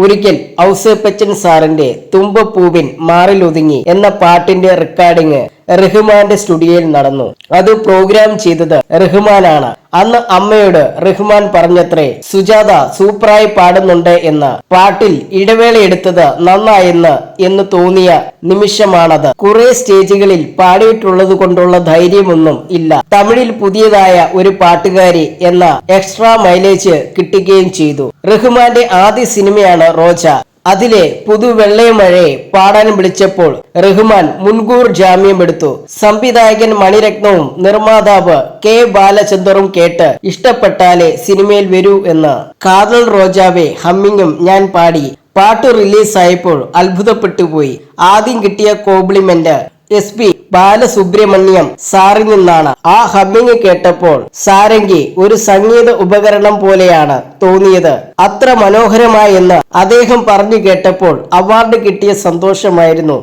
ഒരിക്കൽ ഔസേപ്പച്ചൻ സാറിന്റെ തുമ്പപ്പൂവിൻ മാറിലൊതുങ്ങി എന്ന പാട്ടിന്റെ റെക്കോർഡിംഗ് റഹ്മാന്റെ സ്റ്റുഡിയോയിൽ നടന്നു. അത് പ്രോഗ്രാം ചെയ്തത് റഹ്മാനാണ്. അന്ന് അമ്മയോട് റഹ്മാൻ പറഞ്ഞത്രേ സുജാത സൂപ്പറായി പാടുന്നുണ്ട് എന്ന്. പാട്ടിൽ ഇടവേള എടുത്തത് നന്നായെന്ന് എന്ന് തോന്നിയ നിമിഷമാണത്. കുറെ സ്റ്റേജുകളിൽ പാടിയിട്ടുള്ളത് കൊണ്ടുള്ള ധൈര്യമൊന്നും ഇല്ല. തമിഴിൽ പുതിയതായ ഒരു പാട്ടുകാരി എന്ന എക്സ്ട്രാ മൈലേജ് കിട്ടുകയും ചെയ്തു. റഹ്മാന്റെ ആദ്യ സിനിമയാണ് റോജ. അതിലെ പുതു വെള്ളയമഴയെ പാടാൻ വിളിച്ചപ്പോൾ റഹ്മാൻ മുൻകൂർ ജാമ്യമെടുത്തു. സംവിധായകൻ മണിരത്നവും നിർമ്മാതാവ് കെ ബാലചന്ദറും കേട്ട് ഇഷ്ടപ്പെട്ടാലേ സിനിമയിൽ വരൂ എന്ന്. കാതൽ റോജാവെ ഹമ്മിങ്ങും ഞാൻ പാടി. പാട്ട് റിലീസായപ്പോൾ അത്ഭുതപ്പെട്ടു പോയി ആദ്യം കിട്ടിയ കോംപ്ലിമെന്റ് എസ് പി ബാലസുബ്രഹ്മണ്യം സാറിൽ നിന്നാണ്. ആ ഹമ്മിങ് കേട്ടപ്പോൾ സാരംഗി ഒരു സംഗീത ഉപകരണം പോലെയാണ് തോന്നിയത്. അത്ര മനോഹരമായെന്ന് അദ്ദേഹം പറഞ്ഞു കേട്ടപ്പോൾ അവാർഡ് കിട്ടിയ സന്തോഷമായിരുന്നു.